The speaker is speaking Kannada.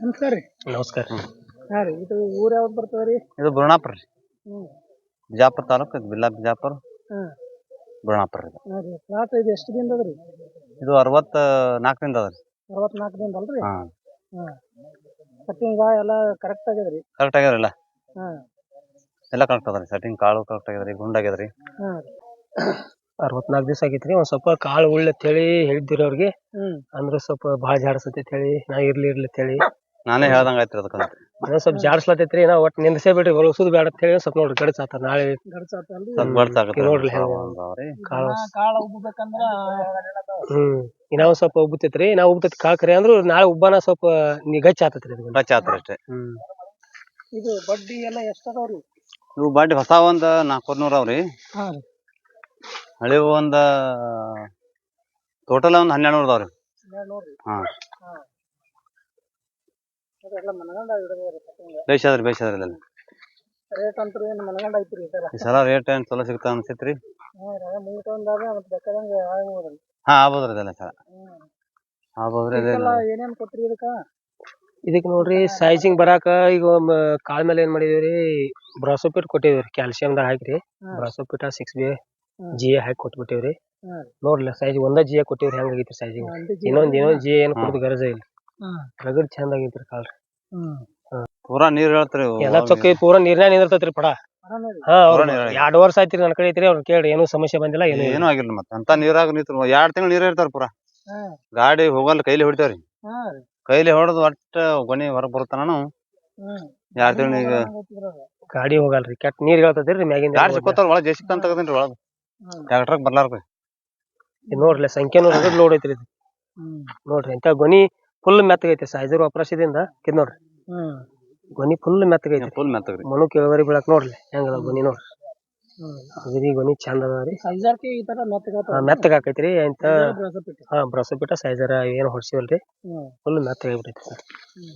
ನಮಸ್ಕಾರ ರೀ. ನಮಸ್ಕಾರ. ಹಾಂ ರೀ ಇದು ಊರು ಯಾವ್ದು ಬರ್ತದೆ ರೀ? ಇದು ಬುರ್ಣಾಪುರ ರೀ. ಹ್ಞೂ ಬಿಜಾಪುರ ತಾಲೂಕು ಬಿಲ್ಲಾ ಬಿಜಾಪುರ. ಹಾಂ. ಬುರ್ಣಾಪುರ ಇದು. ಹಾಂ ರೀ ಪ್ಲಾಟ್ ಇದು ಎಷ್ಟು ದಿನದ ಅದ ರೀ? ಇದು ಅರವತ್ತ ನಾಲ್ಕರಿಂದ ಅದ ರೀ. ಅರವತ್ನಾಲ್ಕು ದಿನದ ಅಲ್ರಿ? ಹಾಂ. ಹಾಂ. ಕಟ್ಟಿಂಗ ಎಲ್ಲ ಕರೆಕ್ಟ್ ಆಗ್ಯದ ರೀ ಕರೆಕ್ಟ್ ಆಗ್ಯದ ಎಲ್ಲ? ಹಾಂ. ಎಲ್ಲ ಕರೆಕ್ಟ್ ಅದ ರೀ. ಸೆಟ್ಟಿಂಗ್ ಕಾಳು ಕರೆಕ್ಟ್ ಆಗ್ಯದ ರೀ ಗುಂಡ್ ಆಗ್ಯದ ರೀ ಹಾಂ ರೀ. ಅರವತ್ನಾಲ್ಕು ದಿವಸ ಆಗೈತ್ರಿ ಒಂದ್ ಸ್ವಲ್ಪ ಕಾಳು ಉಳ್ಳ ಅಂತೇಳಿ ಹೇಳಿದ್ದೀರಿ ಅವ್ರಿಗೆ ಹ್ಞೂ ಅಂದ್ರ ಸ್ವಲ್ಪ ಭಾಳ ಜಾಡ್ಸತೈತಿ ಹೇಳಿ ನಾ ಇರ್ಲಿ ಇರ್ಲಿ ಅಂತೇಳಿ ನಾನೇ ಹೇಳ್ದಂಗ ಆಯ್ತು ಅದಕ್ಕ ಸ್ವಲ್ಪ ಜಾಡ್ಸ್ಲತೈತ್ರಿ ನಾ ಒಟ್ ನಿಂದಸೇ ಬಿಡ್ರಿ ಹೊಲಸುದು ಬೇಡ ಅಂತ ಹೇಳಿ ಸ್ವಲ್ಪ ನೋಡ್ರಿ ಗಡಸ್ ಆತ ನಾಳೆ. ನೋಡ್ರಿ ಸ್ವಲ್ಪ ಬಡ್ಸಾಗತ್ತೆ ನೋಡ್ಲಿ ಹೆಂಗ. ರೀ. ಕಾಳು. ಕಾಳು ಉಬ್ಬಬೇಕಂದ್ರ ಹ್ಮ್ ಇನ್ನ ಸ್ವಲ್ಪ ಉಬ್ಬತೈತ್ರಿ ನಾ ಉಬ್ಬತೈತಿ ಕಾಳು ಕರಿ ಅಂದ್ರು ನಾಳೆ ಉಬ್ಬನ ಸ್ವಲ್ಪ ಗಚ್ಚ ಆತೈತ್ರಿ ಗಚ್ಚ ಟಚ್ ಆತ್ರಿ ಅಷ್ಟೇ. ಹ್ಮ್. ಇದು ಬಡ್ಡಿ ಎಲ್ಲ ಎಷ್ಟು ಅದಾವ್ರಿ ಇವು ಬಾಡಿ ಹೊಸ ಒಂದ್ ನಾಲ್ಕೂರ್ ನೂರ ಅವ್ರಿ ಹಾಂ ಒಂದ ಹಳಿವು ಒಂದ್ ಟೋಟಲ್ ಒಂದ್ ಹನ್ನೆರಡು ನೂರ ಅದಾವ್ರಿ ನೋಡ್ರಿ ಹಾಂ. ರೇಟ್ ಏನು ಮನಗಂಡ ಈ ಸಲ. ರೇಟ್ ಏನ್ ಚಲೋ ಸಿಗ್ತಾ ಅನ್ಸೈತ್ರಿ? ಮತ್ತೆ ಬೇಕಾದಂಗೆ ಆಗ್ಬೋದ್ರಿ ಹಾ ಆಗ್ಬೋದ್ರಿ ಸಲ ಆಗ್ಬೋದ್ರಿ ಅದೇ ಏನೇನು ಕೊಟ್ರಿ ಇದಕ್ಕೆ? ಇದಕ್ ನೋಡ್ರಿ ಸೈಜಿಂಗ್ ಬರಾಕ ಈಗ ಕಾಲ್ ಕಾಳ ಮೇಲೆ ಏನ್ ಮಾಡಿದೀವ್ರಿ ಬ್ರಾಸೋಪಿಟ್ ಕೊಟ್ಟಿವ್ರಿ ಕ್ಯಾಲ್ಸಿಯಂದಾಗ ಹಾಕ್ರಿ. ಹಾಂ. ಬ್ರಾಸೋಪಿಟ ಸಿಕ್ಸ್ ಬಿ ಹ್ಮ್. ಜಿ ಎ ಹಾಕಿ ಕೊಟ್ಬಿಟ್ಟಿವ್ರಿ. ನೋಡ್ಲಿ ಸೈಜ್ ಒಂದ ಜಿ ಎ ಕೊಟ್ಟಿವ್ರಿ ಹೆಂಗಾಗೈತ್ರಿ ಸೈಜಿಂಗ್ ಇನ್ನೊಂದ್ ಇನ್ನೊಂದ್ ಜಿ ಏನ್ ಕೊಡೋದು ಗರಜ ಇಲ್ಲ. ರಗಡ್ ಚಂದ ಆಗೈತ್ರಿ ಕಾಳ್ರಿ ಹ್ಞೂ ಪೂರಾ ನೀರ್ ಹೇಳ್ತ್ರಿ ಇವು. ಎಲ್ಲಾ ಚೊಕ್ಕ ಪೂರಾ ನೀರ್ನ್ಯಾಗ ನಿಂದಿರ್ತೈತ್ರಿ ಪಡ ಹಾ ಪೂರಾ ಎರಡ್ ವರ್ಷ ಆಯ್ತ್ರಿ ನನ್ ಕಡೆ ಐತ್ರಿ ಅವ್ರ ಕೇಳ್ರಿ ಏನು ಸಮಸ್ಯೆ ಬಂದಿಲ್ಲ ಏನು ಏನೂ ಆಗಿಲ್ಲ ಮತ್ತ. ಅಂತ ನೀರಾಗ ನಿಂತ್ರು. ಎರಡ್ ತಿಂಗಳು ನೀರ್ ಇರ್ತಾರ ಪೂರಾ. ಹಾಂ. ಗಾಡಿ ಹೋಗಲ್ ಕೈಲಿ ಹೊಡಿತಾವ್ರಿ. ಹಾಂ ಕೈಲಿ ಹೊಡೆದು ಒಟ್ಟ ಗೊನಿ ಹೊರಗ್ ಬರುತ್ತಾನು ನಾನು ಎರಡ್ ತಿಂಗಳು ಈಗ? ಗಾಡಿ ಹೋಗಲ್ರಿ ಕೆಟ್ಟ ನೀರ್ ಹೇಳ್ತದ್ರಿ ಮ್ಯಾಗಿಂದ ಗಾಡಿ ಸಿಕ್ಕೋತಾರ ಒಳಗ್? ಜೆಸಿಕ್ ಅಂತ ತಗದೇನ್ರಿ ಒಳಗ್. ಟ್ರ್ಯಾಕ್ಟರ್ ಬರ್ಲಾರ್ರಿ. ನೋಡ್ರಿ ಸಂಖ್ಯೆ ನೋಡ್ರಿ ಲೋಡ್ ಐತ್ರಿ ಇದು. ನೋಡ್ರಿ ಎಂತ ಗೊನಿ ಫುಲ್ ಮೆತ್ತಗೈತೆ ಸೈಜರ್ ಆಪರೇಷದಿಂದ ಕಿದ್ ನೋಡ್ರಿ. ಗೊನಿ ಫುಲ್ ಮೆತ್ತಗೈತೆ ಫುಲ್ ಮೆತ್ತಗ್ರಿ ಮನು ಕೆಳವರಿ ಬೀಳಕ್ ನೋಡ್ರಿ. ಹೆಂಗದ ಗೊನಿ ನೋಡ್ರಿ. ಅದಿರಿ ಅಗದಿ ಗೊನಿ ಚಂದ ಅದಾವ ರೀ. ಮೆತ್ತಗ ಈ ತರ ಮೆತ್ತಗಾತ ಹಾ, ಮೆತ್ತಗ್ ಆಕೈತ್ರಿ. ಇಂತ ಬ್ರಸಪಿಟ್ಟು ಹಾ ಬ್ರಸಪಿಟ ಸೈಜರ ಏನ್ ಹೊಡ್ಸಿವಲ್ರಿ. ಫುಲ್ ಮೆತ್ತಗಾಗ್ಬಿಟ್ಟೈತಿ ಹ್ಞೂ